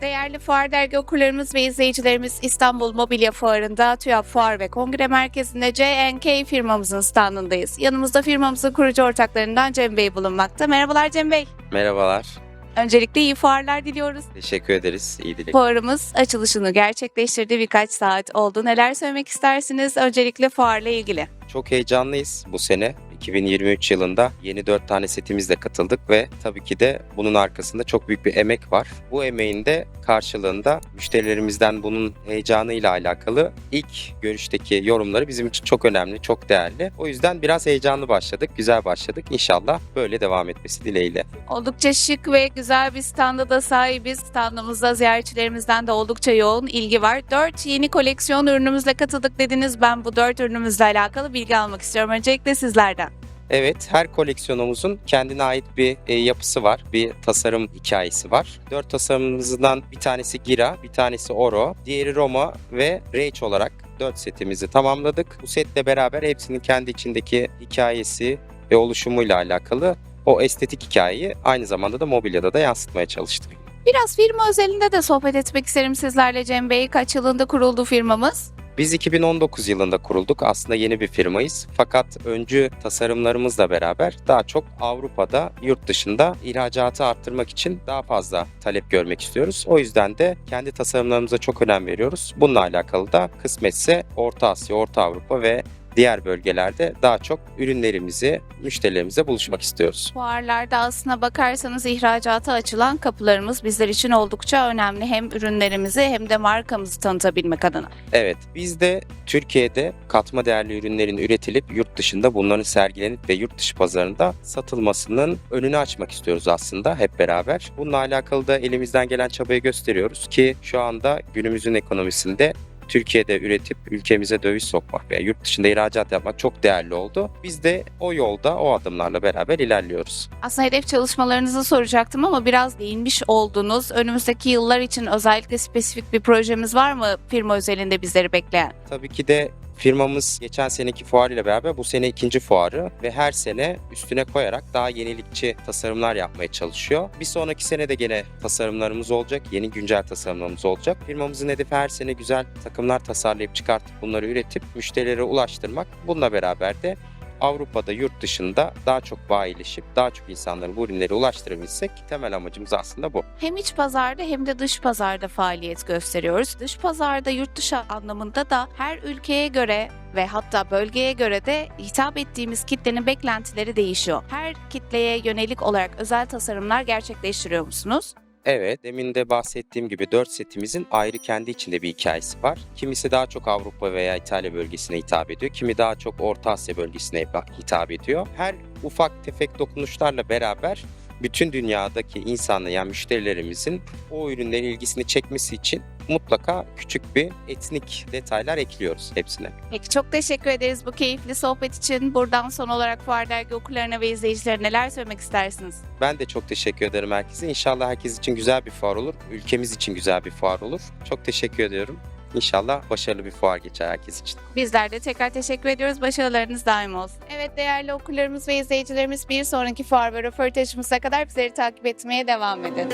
Değerli Fuar Dergi okurlarımız ve izleyicilerimiz İstanbul Mobilya Fuarı'nda TÜYAP Fuar ve Kongre Merkezi'nde CNK firmamızın standındayız. Yanımızda firmamızın kurucu ortaklarından Cem Bey bulunmakta. Merhabalar Cem Bey. Merhabalar. Öncelikle iyi fuarlar diliyoruz. Teşekkür ederiz. İyi dilek. Fuarımız açılışını gerçekleştirdi. Birkaç saat oldu. Neler söylemek istersiniz öncelikle fuarla ilgili? Çok heyecanlıyız bu sene. 2023 yılında yeni 4 tane setimizle katıldık ve tabii ki de bunun arkasında çok büyük bir emek var. Bu emeğin de karşılığında müşterilerimizden bunun heyecanıyla alakalı ilk görüşteki yorumları bizim için çok önemli, çok değerli. O yüzden biraz heyecanlı başladık, güzel başladık. İnşallah böyle devam etmesi dileğiyle. Oldukça şık ve güzel bir standa da sahibiz. Standımızda ziyaretçilerimizden de oldukça yoğun ilgi var. 4 yeni koleksiyon ürünümüzle katıldık dediniz. Ben bu 4 ürünümüzle alakalı bilgi almak istiyorum. Öncelikle sizlerden. Evet, her koleksiyonumuzun kendine ait bir e, yapısı var, bir tasarım hikayesi var. Dört tasarımımızdan bir tanesi Gira, bir tanesi Oro, diğeri Roma ve Rage olarak dört setimizi tamamladık. Bu setle beraber hepsinin kendi içindeki hikayesi ve oluşumuyla alakalı o estetik hikayeyi aynı zamanda da mobilyada da yansıtmaya çalıştık. Biraz firma özelinde de sohbet etmek isterim sizlerle Cem Bey. Kaç yılında kuruldu firmamız? Biz 2019 yılında kurulduk. Aslında yeni bir firmayız. Fakat öncü tasarımlarımızla beraber daha çok Avrupa'da, yurt dışında ihracatı arttırmak için daha fazla talep görmek istiyoruz. O yüzden de kendi tasarımlarımıza çok önem veriyoruz. Bununla alakalı da kısmetse Orta Asya, Orta Avrupa ve diğer bölgelerde daha çok ürünlerimizi müşterilerimize buluşmak istiyoruz. Fuarlarda aslına bakarsanız ihracata açılan kapılarımız bizler için oldukça önemli. Hem ürünlerimizi hem de markamızı tanıtabilmek adına. Evet, biz de Türkiye'de katma değerli ürünlerin üretilip yurt dışında bunların sergilenip ve yurt dışı pazarında satılmasının önünü açmak istiyoruz aslında hep beraber. Bununla alakalı da elimizden gelen çabayı gösteriyoruz ki şu anda günümüzün ekonomisinde Türkiye'de üretip ülkemize döviz sokmak veya yurt dışında ihracat yapmak çok değerli oldu. Biz de o yolda o adımlarla beraber ilerliyoruz. Aslında hedef çalışmalarınızı soracaktım ama biraz değinmiş oldunuz. Önümüzdeki yıllar için özellikle spesifik bir projemiz var mı firma özelinde bizleri bekleyen? Tabii ki de firmamız geçen seneki fuar ile beraber bu sene ikinci fuarı ve her sene üstüne koyarak daha yenilikçi tasarımlar yapmaya çalışıyor. Bir sonraki sene de gene tasarımlarımız olacak, yeni güncel tasarımlarımız olacak. Firmamızın hedefi her sene güzel takımlar tasarlayıp çıkartıp bunları üretip müşterilere ulaştırmak. Bununla beraber de Avrupa'da, yurt dışında daha çok bayileşip daha çok insanların bu ürünleri ulaştırabilsek temel amacımız aslında bu. Hem iç pazarda hem de dış pazarda faaliyet gösteriyoruz. Dış pazarda yurt dışı anlamında da her ülkeye göre ve hatta bölgeye göre de hitap ettiğimiz kitlenin beklentileri değişiyor. Her kitleye yönelik olarak özel tasarımlar gerçekleştiriyor musunuz? Evet, demin de bahsettiğim gibi 4 setimizin ayrı kendi içinde bir hikayesi var. Kimisi daha çok Avrupa veya İtalya bölgesine hitap ediyor, kimi daha çok Orta Asya bölgesine hitap ediyor. Her ufak tefek dokunuşlarla beraber bütün dünyadaki insanla yani müşterilerimizin o ürünlerin ilgisini çekmesi için mutlaka küçük bir etnik detaylar ekliyoruz hepsine. Peki çok teşekkür ederiz bu keyifli sohbet için. Buradan son olarak Fuar Dergi okurlarına ve izleyicilerine neler söylemek istersiniz? Ben de çok teşekkür ederim herkese. İnşallah herkes için güzel bir fuar olur. Ülkemiz için güzel bir fuar olur. Çok teşekkür ediyorum. İnşallah başarılı bir fuar geçer herkes için. Bizler de tekrar teşekkür ediyoruz. Başarılarınız daim olsun. Evet değerli okurlarımız ve izleyicilerimiz bir sonraki fuar ve röportajımıza kadar bizleri takip etmeye devam edin.